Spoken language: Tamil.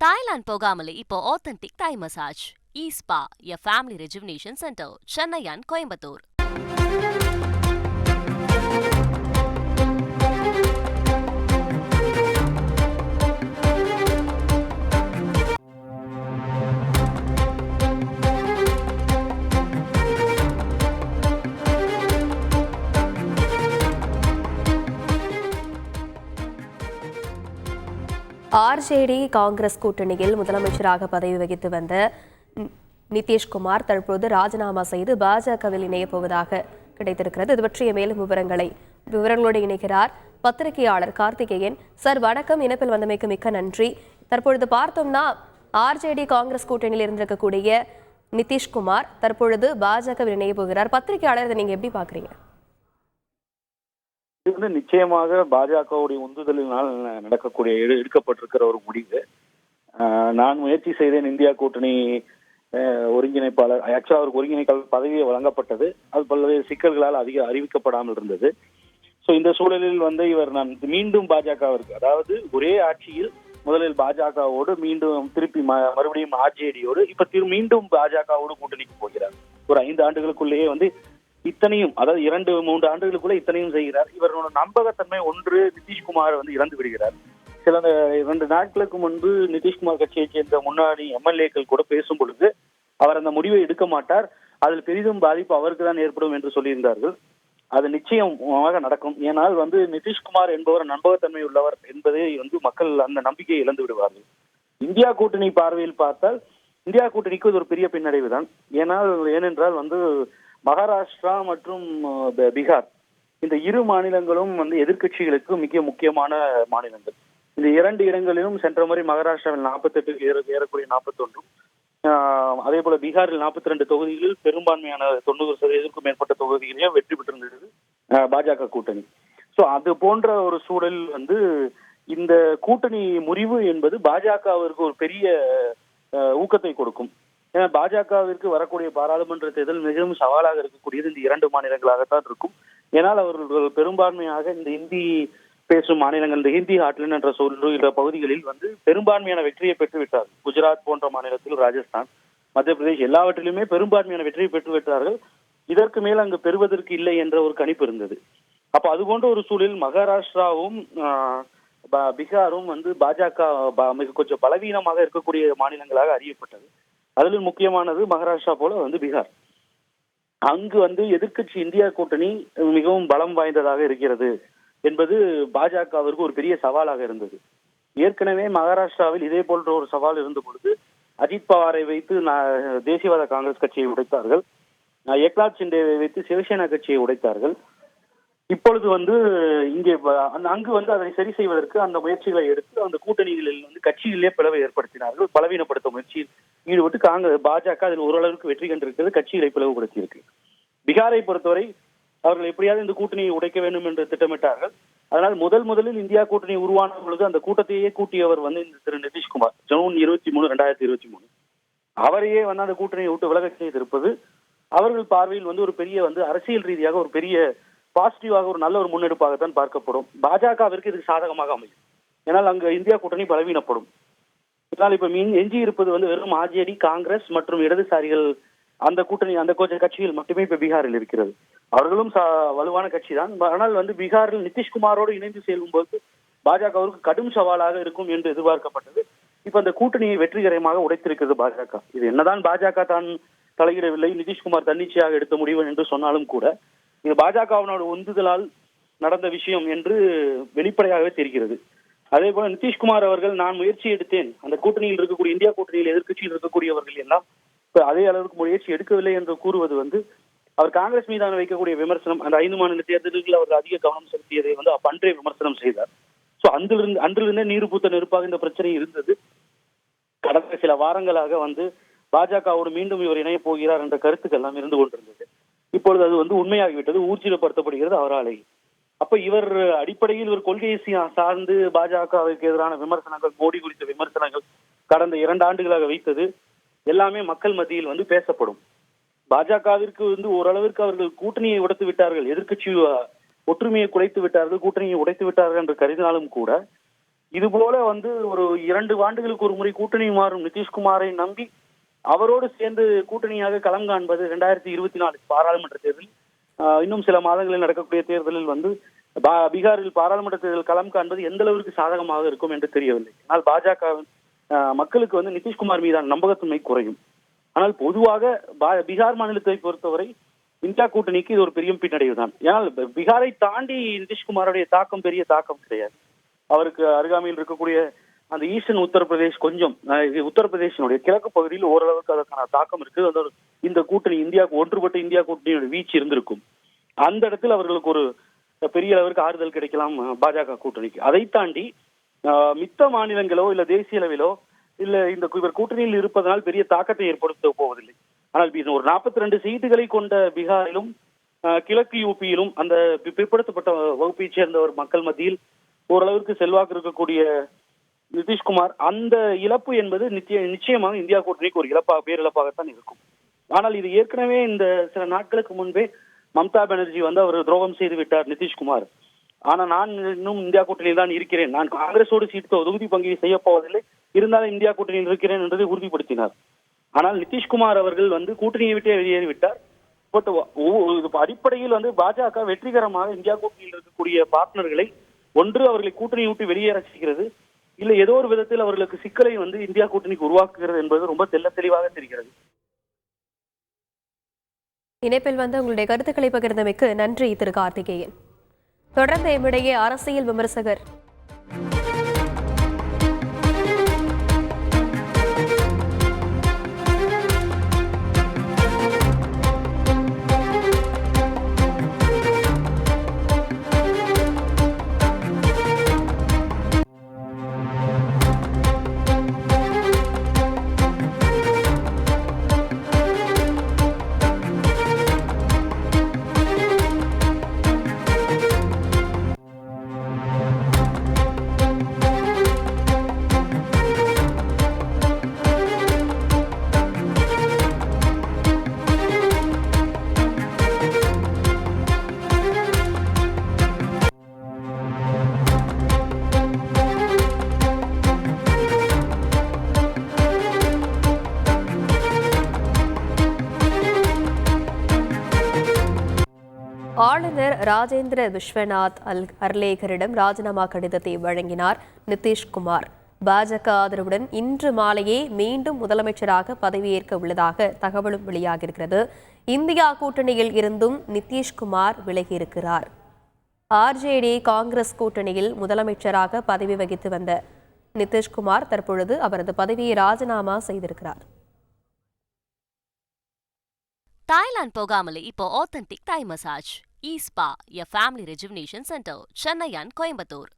தாய்லாந்து போகாமலே இப்போ authentic Thai massage ஈஸ்பா spa a family rejuvenation centre Chennai and Coimbatore RJD Congress கூட்டணியில் முதலமைச்சராக பதவி வகித்து வந்த நி- நிதிஷ்குமார் தற்போது ராஜினாமா செய்து பாஜகவில் இணையப் போவதாக கிடைத்திருக்கிறது. இது பற்றிய மேலும் விவரங்களை விவரங்களோடு இணைக்கிறார் பத்திரிகையாளர் கார்த்திகேயன். சார் வணக்கம். இணைப்பில் வந்தமைக்கு மிக்க நன்றி. தற்பொழுது பார்த்தோம்னா ஆர்ஜேடி காங்கிரஸ் கூட்டணியில் இருந்திருக்கக்கூடிய நிதிஷ்குமார் தற்பொழுது பாஜகவில் இணைய போகிறார். பத்திரிகையாளர் இதை நீங்கள் எப்படி பார்க்குறீங்க? இது வந்து நிச்சயமாக பாஜகவுடைய உந்துதலினால் நடக்கக்கூடிய எடுக்கப்பட்டிருக்கிற ஒரு முடிவு. நான் முயற்சி செய்தேன் இந்தியா கூட்டணி ஒருங்கிணைப்பாளர் ஆக்சுவலாக அவருக்கு ஒருங்கிணைப்பாளர் பதவியை வழங்கப்பட்டது. அது பல்வேறு சிக்கல்களால் அதிக அறிவிக்கப்படாமல் இருந்தது. ஸோ இந்த சூழலில் வந்து இவர் நான் மீண்டும் பாஜகவிற்கு அதாவது ஒரே ஆட்சியில் முதலில் பாஜகவோடு மீண்டும் திருப்பி மறுபடியும் ஆர்ஜேடியோடு இப்ப திரு மீண்டும் பாஜகவோடு கூட்டணிக்கு போகிறார். ஒரு ஐந்து ஆண்டுகளுக்குள்ளேயே வந்து இத்தனையும் அதாவது இரண்டு மூன்று ஆண்டுகளுக்குள்ள இத்தனையும் செய்கிறார். இவரோட நம்பகத்தன்மை ஒன்று நிதிஷ்குமார் வந்து இறந்து விடுகிறார். சில இரண்டு நாட்களுக்கு முன்பு நிதிஷ்குமார் கட்சியைச் சேர்ந்த முன்னாடி எம்எல்ஏக்கள் கூட பேசும் பொழுது அவர் அந்த முடிவை எடுக்க மாட்டார். அதில் பெரிதும் பாதிப்பு அவருக்கு தான் ஏற்படும் என்று சொல்லியிருந்தார்கள். அது நிச்சயமாக நடக்கும். ஏனால் வந்து நிதிஷ்குமார் என்பவர் நம்பகத்தன்மை உள்ளவர் என்பதை வந்து மக்கள் அந்த நம்பிக்கையை இழந்து விடுவார்கள். இந்தியா கூட்டணி பார்வையில் பார்த்தால் இந்தியா கூட்டணிக்கு இது ஒரு பெரிய பின்னடைவு தான். ஏனால் ஏனென்றால் வந்து மகாராஷ்டிரா மற்றும் பீகார். இந்த இரு மாநிலங்களும் வந்து எதிர்க்கட்சிகளுக்கு மிக முக்கியமான மாநிலங்கள். இந்த இரண்டு இடங்களிலும் சென்ற முறை மகாராஷ்டிராவில் நாற்பத்தெட்டு ஏற ஏறக்கூடிய நாற்பத்தொன்றும் அதே போல பீகாரில் நாற்பத்தி ரெண்டு தொகுதிகளில் பெரும்பான்மையான தொண்ணூறு சதவீதத்துக்கும் மேற்பட்ட தொகுதிகளையும் வெற்றி பெற்றிருந்தது அஹ், பாஜக கூட்டணி. சோ அது போன்ற ஒரு சூழல் வந்து இந்த கூட்டணி முறிவு என்பது பாஜகவிற்கு ஒரு பெரிய அஹ், ஊக்கத்தை கொடுக்கும். ஏன்னா பாஜகவிற்கு வரக்கூடிய பாராளுமன்ற தேர்தல் மிகவும் சவாலாக இருக்கக்கூடியது இந்த இரண்டு மாநிலங்களாகத்தான் இருக்கும். ஏனால் அவர்கள் பெரும்பான்மையாக இந்த இந்தி பேசும் மாநிலங்கள் இந்த ஹிந்தி ஹாட்லன் என்ற சொல்லுகிற பகுதிகளில் வந்து பெரும்பான்மையான வெற்றியை பெற்றுவிட்டார் குஜராத் போன்ற மாநிலத்தில் ராஜஸ்தான் மத்திய பிரதேஷ் எல்லாவற்றிலுமே பெரும்பான்மையான வெற்றியை பெற்று விட்டார்கள். இதற்கு மேல் அங்கு பெறுவதற்கு இல்லை என்ற ஒரு கணிப்பு இருந்தது. அப்ப அது போன்ற ஒரு சூழலில் மகாராஷ்டிராவும் ஆஹ், பீகாரும் வந்து பாஜக மிக கொஞ்சம் பலவீனமாக இருக்கக்கூடிய மாநிலங்களாக அறியப்பட்டது. அதில் முக்கியமானது மகாராஷ்டிரா போல வந்து பீகார். அங்கு வந்து எதிர்க்கட்சி இந்தியா கூட்டணி மிகவும் பலம் வாய்ந்ததாக இருக்கிறது என்பது பாஜகவிற்கு ஒரு பெரிய சவாலாக இருந்தது. ஏற்கனவே மகாராஷ்டிராவில் இதே போன்ற ஒரு சவால் இருந்த பொழுது அஜித் பவாரை வைத்து தேசியவாத காங்கிரஸ் கட்சியை உடைத்தார்கள். ஏக்நாத் சிண்டேவை வைத்து சிவசேனா கட்சியை உடைத்தார்கள். இப்பொழுது வந்து இங்கே அந்த- அங்கு வந்து அதை சரி செய்வதற்கு அந்த முயற்சிகளை எடுத்து அந்த கூட்டணிகளில் வந்து கட்சிகளிலே பிளவை ஏற்படுத்தினார்கள். பலவீனப்படுத்த முயற்சியில் ஈடுபட்டு காங்கிரஸ் பாஜக அதில் ஓரளவுக்கு வெற்றி கண்டிருக்கிறது. கட்சிகளை பிளவுபடுத்தி இருக்கு பீகாரை பொறுத்தவரை அவர்கள் எப்படியாவது இந்த கூட்டணியை உடைக்க வேண்டும் என்று திட்டமிட்டார்கள். அதனால் முதல் முதலில் இந்தியா கூட்டணி உருவான பொழுது அந்த கூட்டத்தையே கூட்டியவர் வந்து இந்த திரு நிதிஷ்குமார். ஜூன் இருபத்தி மூணு ரெண்டாயிரத்தி இருபத்தி மூணு. அவரையே வந்து அந்த கூட்டணியை விட்டு விலக செய்திருப்பது அவர்கள் பார்வையில் வந்து ஒரு பெரிய வந்து அரசியல் ரீதியாக ஒரு பெரிய பாசிட்டிவாக ஒரு நல்ல ஒரு முன்னெடுப்பாகத்தான் பார்க்கப்படும். பாஜகவிற்கு இது சாதகமாக அமையும். ஏன்னால் அங்கு இந்தியா கூட்டணி பலவீனப்படும். இதனால் இப்ப மீன் எஞ்சி இருப்பது வந்து வெறும் ஆர்ஜேடி காங்கிரஸ் மற்றும் இடதுசாரிகள் அந்த கூட்டணி அந்த கொஞ்சம் கட்சிகள் மட்டுமே இப்ப பீகாரில் இருக்கிறது. அவர்களும் ச- வலுவான கட்சி தான். ஆனால் வந்து பீகாரில் நிதிஷ்குமாரோடு இணைந்து செல்லும்போது பாஜகவிற்கு கடும் சவாலாக இருக்கும் என்று எதிர்பார்க்கப்பட்டது. இப்ப அந்த கூட்டணியை வெற்றிகரமாக உடைத்திருக்கிறது பாஜக. இது என்னதான் பாஜக தான் தலையிடவில்லை நிதிஷ்குமார் தன்னிச்சையாக எடுத்த முடிவு என்று சொன்னாலும் கூட இது பாஜகவினோட உந்துதலால் நடந்த விஷயம் என்று வெளிப்படையாகவே தெரிகிறது. அதே போல நிதிஷ்குமார் அவர்கள் நான் முயற்சி எடுத்தேன். அந்த கூட்டணியில் இருக்கக்கூடிய இந்தியா கூட்டணியில் எதிர்க்கட்சியில் இருக்கக்கூடியவர்கள் எல்லாம் இப்ப அதே அளவுக்கு முயற்சி எடுக்கவில்லை என்று கூறுவது வந்து அவர் காங்கிரஸ் மீதான வைக்கக்கூடிய விமர்சனம் அந்த ஐந்து மாநில தேர்தல்களில் அவர் அதிக கவனம் செலுத்தியதை வந்து அப்ப அன்றே விமர்சனம் செய்தார். சோ அன்றிலிருந்து அன்றிலிருந்தே நீர் பூத்த நெருப்பாக இந்த பிரச்சனை இருந்தது. கடந்த சில வாரங்களாக வந்து பாஜகவோடு மீண்டும் இவர் இணைய போகிறார் என்ற கருத்துக்கள் எல்லாம் இருந்து கொண்டிருந்தது. இப்பொழுது அது வந்து உண்மையாகிவிட்டது ஊர்ஜிதப்படுத்தப்படுகிறது அவராலே. அப்ப இவர் அடிப்படையில் இவர் கொள்கையை சார்ந்து பாஜகவிற்கு எதிரான விமர்சனங்கள் மோடி குறித்த விமர்சனங்கள் கடந்த இரண்டு ஆண்டுகளாக வைத்தது எல்லாமே மக்கள் மத்தியில் வந்து பேசப்படும். பாஜகவிற்கு வந்து ஓரளவிற்கு அவர்கள் கூட்டணியை உடைத்து விட்டார்கள் எதிர்க்கட்சி ஒற்றுமையை குலைத்து விட்டார்கள் கூட்டணியை உடைத்து விட்டார்கள் என்று கருதினாலும் கூட இது போல வந்து ஒரு இரண்டு ஆண்டுகளுக்கு ஒரு முறை கூட்டணி மாறும் நிதிஷ்குமாரை நம்பி அவரோடு சேர்ந்து கூட்டணியாக களம் காண்பது ரெண்டாயிரத்தி இருபத்தி நாலு பாராளுமன்ற தேர்தல் இன்னும் சில மாதங்களில் நடக்கக்கூடிய தேர்தலில் வந்து பா- பீகாரில் பாராளுமன்ற தேர்தல் களம் காண்பது எந்த அளவிற்கு சாதகமாக இருக்கும் என்று தெரியவில்லை. ஆனால் பாஜக மக்களுக்கு வந்து நிதிஷ்குமார் மீதான நம்பகத்தன்மை குறையும். ஆனால் பொதுவாக பா- பீகார் மாநிலத்தை பொறுத்தவரை இந்தியா கூட்டணிக்கு இது ஒரு பெரிய பின்னடைவு தான் ஏனால் பீகாரை தாண்டி நிதிஷ்குமாருடைய தாக்கம் பெரிய தாக்கம் கிடையாது. அவருக்கு அருகாமையில் இருக்கக்கூடிய அந்த ஈஸ்டர்ன் உத்தரப்பிரதேஷ் கொஞ்சம் உத்தரப்பிரதேசனுடைய கிழக்கு பகுதியில் ஓரளவுக்கு அதற்கான தாக்கம் இருக்கு அந்த இந்த கூட்டணி இந்தியா ஒன்றுபட்ட இந்தியா கூட்டணியோட வீச்சு இருந்திருக்கும். அந்த இடத்தில் அவர்களுக்கு ஒரு பெரிய அளவிற்கு ஆறுதல் கிடைக்கலாம் பாஜக கூட்டணிக்கு. அதை தாண்டி அஹ், மித்த மாநிலங்களோ இல்ல தேசிய அளவிலோ இல்ல இந்த இவர் கூட்டணியில் இருப்பதனால் பெரிய தாக்கத்தை ஏற்படுத்த போவதில்லை. ஆனால் ஒரு நாற்பத்தி ரெண்டு சீட்டுகளை கொண்ட பீகாரிலும் கிழக்கு யூபியிலும் அந்த பிற்படுத்தப்பட்ட வகுப்பைச் சேர்ந்த ஒரு மக்கள் மத்தியில் ஓரளவிற்கு செல்வாக்கு இருக்கக்கூடிய நிதிஷ்குமார் அந்த இழப்பு என்பது நிச்சய நிச்சயமாக இந்தியா கூட்டணிக்கு ஒரு இழப்பாக பேரிழப்பாகத்தான் இருக்கும். ஆனால் இது ஏற்கனவே இந்த சில நாட்களுக்கு முன்பே மம்தா பானர்ஜி வந்து அவர் துரோகம் செய்து விட்டார் நிதிஷ்குமார். ஆனா நான் இன்னும் இந்தியா கூட்டணியில் தான் இருக்கிறேன். நான் காங்கிரஸோடு சீட்டு தொகுதி பங்கீடு செய்யப்போவதில்லை இருந்தாலும் இந்தியா கூட்டணியில் இருக்கிறேன் என்பதை உறுதிப்படுத்தினார். ஆனால் நிதிஷ்குமார் அவர்கள் வந்து கூட்டணியை விட்டே வெளியேறிவிட்டார் பட் அடிப்படையில் வந்து பாஜக வெற்றிகரமாக இந்தியா கூட்டணியில் இருக்கக்கூடிய பார்ட்னர்களை ஒன்று அவர்களை கூட்டணியை விட்டு வெளியேற செய்கிறது. இல்ல ஏதோ ஒரு விதத்தில் அவர்களுக்கு சிக்கலை வந்து இந்தியா கூட்டணிக்கு உருவாக்குகிறது என்பது ரொம்ப தெல்ல தெளிவாக தெரிகிறது. இணைப்பில் வந்து உங்களுடைய கருத்துக்களை பகிர்ந்தமைக்கு நன்றி திரு கார்த்திகேயன். தொடர்ந்து எம்மிடையே அரசியல் விமர்சகர் ராஜேந்திர விஸ்வநாத் அல் அர்லேகரிடம் ராஜினாமா கடிதத்தை வழங்கினார் நிதிஷ்குமார். பாஜக ஆதரவுடன் இன்று மாலையே மீண்டும் முதலமைச்சராக பதவியேற்க உள்ளதாக தகவலும் வெளியாகியிருக்கிறது. இந்தியா கூட்டணியில் இருந்தும் நிதிஷ்குமார் விலகியிருக்கிறார். ஆர்ஜேடி காங்கிரஸ் கூட்டணியில் முதலமைச்சராக பதவி வகித்து வந்த நிதிஷ்குமார் தற்பொழுது அவரது பதவியை ராஜினாமா செய்திருக்கிறார். தாய்லாந்து போகாமலே இப்போ authentic Thai massage E A family rejuvenation centre Chennai and Coimbatore